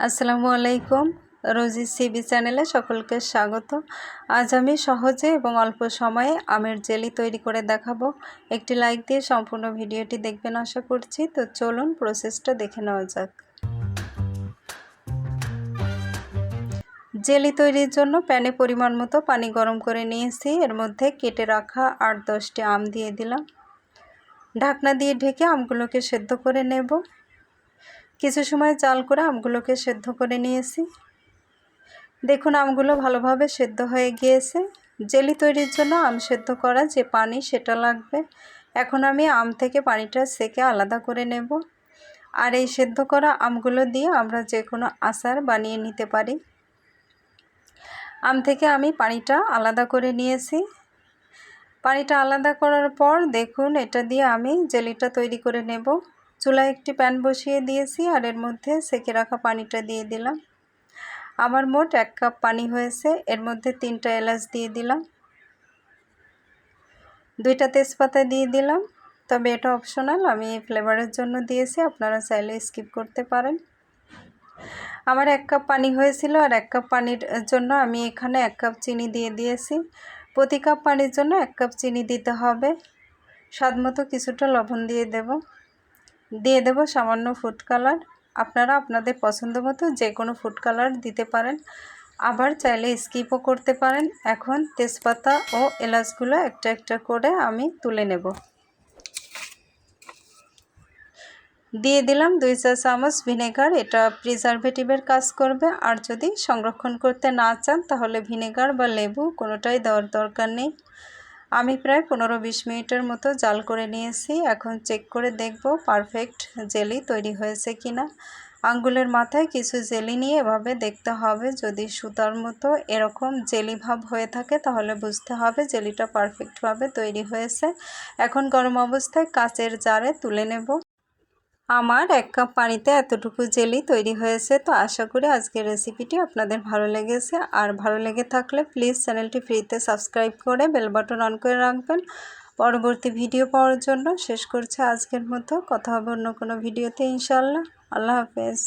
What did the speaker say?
আসসালামু আলাইকুম। রোজি সিবি চ্যানেলে সকলকে স্বাগত। আজ আমি সহজে এবং অল্প সময়ে আমের জেলি তৈরি করে দেখাবো। একটি লাইক দিয়ে সম্পূর্ণ ভিডিওটি দেখবেন আশা করছি। তো চলুন প্রসেসটা দেখে নেওয়া যাক। জেলি তৈরির জন্য প্যানে পরিমাণ মতো পানি গরম করে নিয়েছি। এর মধ্যে কেটে রাখা আট দশটি আম দিয়ে দিলাম। ঢাকনা দিয়ে ঢেকে আমগুলোকে সেদ্ধ করে নেব। কিছু সময় চাল করে আমগুলোকে সেদ্ধ করে নিয়েছি। দেখুন, আমগুলো ভালোভাবে সেদ্ধ হয়ে গিয়েছে। জেলি তৈরির জন্য আম সেদ্ধ করা যে পানি, সেটা লাগবে। এখন আমি আম থেকে পানিটা সেকে আলাদা করে নেব। আর এই সেদ্ধ করা আমগুলো দিয়ে আমরা যে কোনো আচার বানিয়ে নিতে পারি। আম থেকে আমি পানিটা আলাদা করে নিয়েছি। পানিটা আলাদা করার পর দেখুন, এটা দিয়ে আমি জেলিটা তৈরি করে নেব। চুলায় একটি প্যান বসিয়ে দিয়েছি আর এর মধ্যে সেকে রাখা পানিটা দিয়ে দিলাম। আমার মোট এক কাপ পানি হয়েছে, এর মধ্যে তিনটা এলাচ দিয়ে দিলাম। দুইটা তেজপাতা দিয়ে দিলাম। তবে এটা অপশনাল আমি ফ্লেভারের জন্য দিয়েছি, আপনারা চাইলে স্কিপ করতে পারেন। আমার এক কাপ পানি হয়েছিল আর এক কাপ পানির জন্য আমি এখানে এক কাপ চিনি দিয়ে দিয়েছি। প্রতি কাপ পানির জন্য এক কাপ চিনি দিতে হবে। স্বাদ মতো কিছুটা লবণ দিয়ে দেব। দিয়ে দেব সামান্য ফুড কালার আপনারা আপনাদের পছন্দ মতো যে কোনো ফুড কালার দিতে পারেন। আবার চাইলে স্কিপও করতে পারেন। এখন তেজপাতা ও এলাচগুলো একটা একটা করে আমি তুলে নেব। দিয়ে দিলাম দুই চা চামচ ভিনেগার এটা প্রিজারভেটিভের কাজ করবে। আর যদি সংরক্ষণ করতে না চান, তাহলে ভিনেগার বা লেবু কোনোটাই দেওয়ার দরকার নেই। আমি প্রায় পনেরো বিশ মিনিটের মতো জাল করে নিয়েছি। এখন চেক করে দেখব পারফেক্ট জেলি তৈরি হয়েছে কি না আঙ্গুলের মাথায় কিছু জেলি নিয়ে এভাবে দেখতে হবে। যদি সুতার মতো এরকম জেলি ভাব হয়ে থাকে, তাহলে বুঝতে হবে জেলিটা পারফেক্টভাবে তৈরি হয়েছে। এখন গরম অবস্থায় কাচের জারে তুলে নেব। আমার এক কাপ পানিতে এতটুকু জেলি তৈরি হয়েছে, তো আশা করি আজকের রেসিপিটি আপনাদের ভালো লেগেছে। আর ভালো লেগে থাকলে প্লিজ চ্যানেলটি ফ্রিতে সাবস্ক্রাইব করে বেল বাটন অন করে রাখবেন। পরবর্তী ভিডিও পাওয়ার জন্য শেষ করছে আজকের মতো। কথা হবে অন্য কোনো ভিডিওতে ইনশাল্লাহ আল্লাহ হাফেজ।